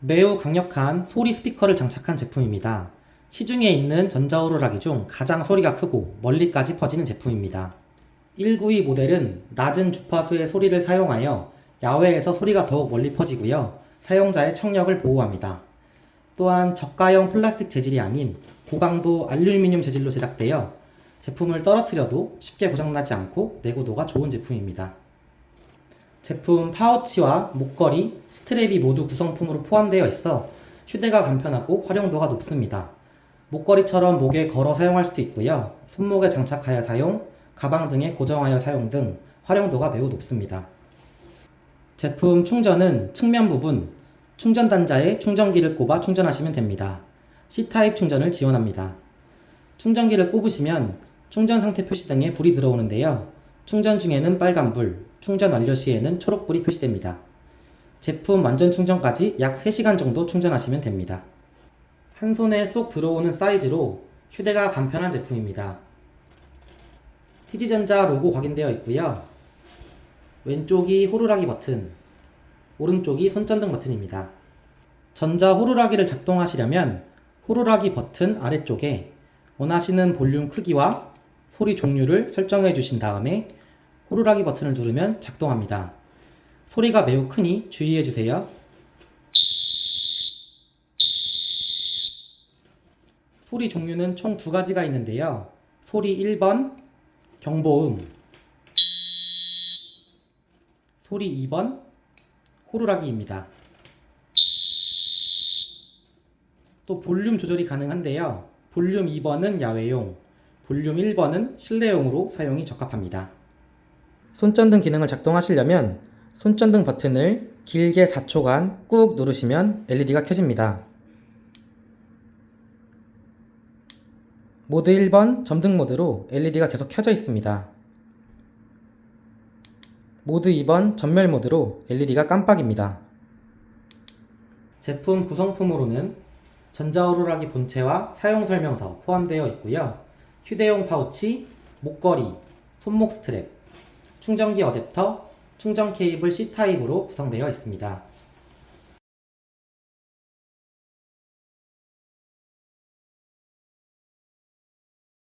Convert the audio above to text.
매우 강력한 소리 스피커를 장착한 제품입니다. 시중에 있는 전자호루라기 중 가장 소리가 크고 멀리까지 퍼지는 제품입니다. 192 모델은 낮은 주파수의 소리를 사용하여 야외에서 소리가 더욱 멀리 퍼지고요. 사용자의 청력을 보호합니다. 또한 저가형 플라스틱 재질이 아닌 고강도 알루미늄 재질로 제작되어 제품을 떨어뜨려도 쉽게 고장나지 않고 내구도가 좋은 제품입니다. 제품 파우치와 목걸이, 스트랩이 모두 구성품으로 포함되어 있어 휴대가 간편하고 활용도가 높습니다. 목걸이처럼 목에 걸어 사용할 수도 있고요. 손목에 장착하여 사용, 가방 등에 고정하여 사용 등 활용도가 매우 높습니다. 제품 충전은 측면 부분 충전 단자에 충전기를 꼽아 충전하시면 됩니다. C타입 충전을 지원합니다. 충전기를 꼽으시면 충전 상태 표시 등에 불이 들어오는데요. 충전 중에는 빨간불, 충전 완료 시에는 초록불이 표시됩니다. 제품 완전 충전까지 약 3시간 정도 충전하시면 됩니다. 한 손에 쏙 들어오는 사이즈로 휴대가 간편한 제품입니다. TG전자 로고 확인되어 있고요. 왼쪽이 호루라기 버튼, 오른쪽이 손전등 버튼입니다. 전자 호루라기를 작동하시려면 호루라기 버튼 아래쪽에 원하시는 볼륨 크기와 소리 종류를 설정해 주신 다음에 호루라기 버튼을 누르면 작동합니다. 소리가 매우 크니 주의해 주세요. 소리 종류는 총 두 가지가 있는데요. 소리 1번 경보음 소리 2번 호루라기입니다. 또 볼륨 조절이 가능한데요. 볼륨 2번은 야외용, 볼륨 1번은 실내용으로 사용이 적합합니다. 손전등 기능을 작동하시려면 손전등 버튼을 길게 4초간 꾹 누르시면 LED가 켜집니다. 모드 1번 점등 모드로 LED가 계속 켜져 있습니다. 모드 2번 전멸 모드로 LED가 깜빡입니다. 제품 구성품으로는 전자호루라기 본체와 사용 설명서 포함되어 있고요. 휴대용 파우치, 목걸이, 손목 스트랩, 충전기 어댑터, 충전 케이블 C타입으로 구성되어 있습니다.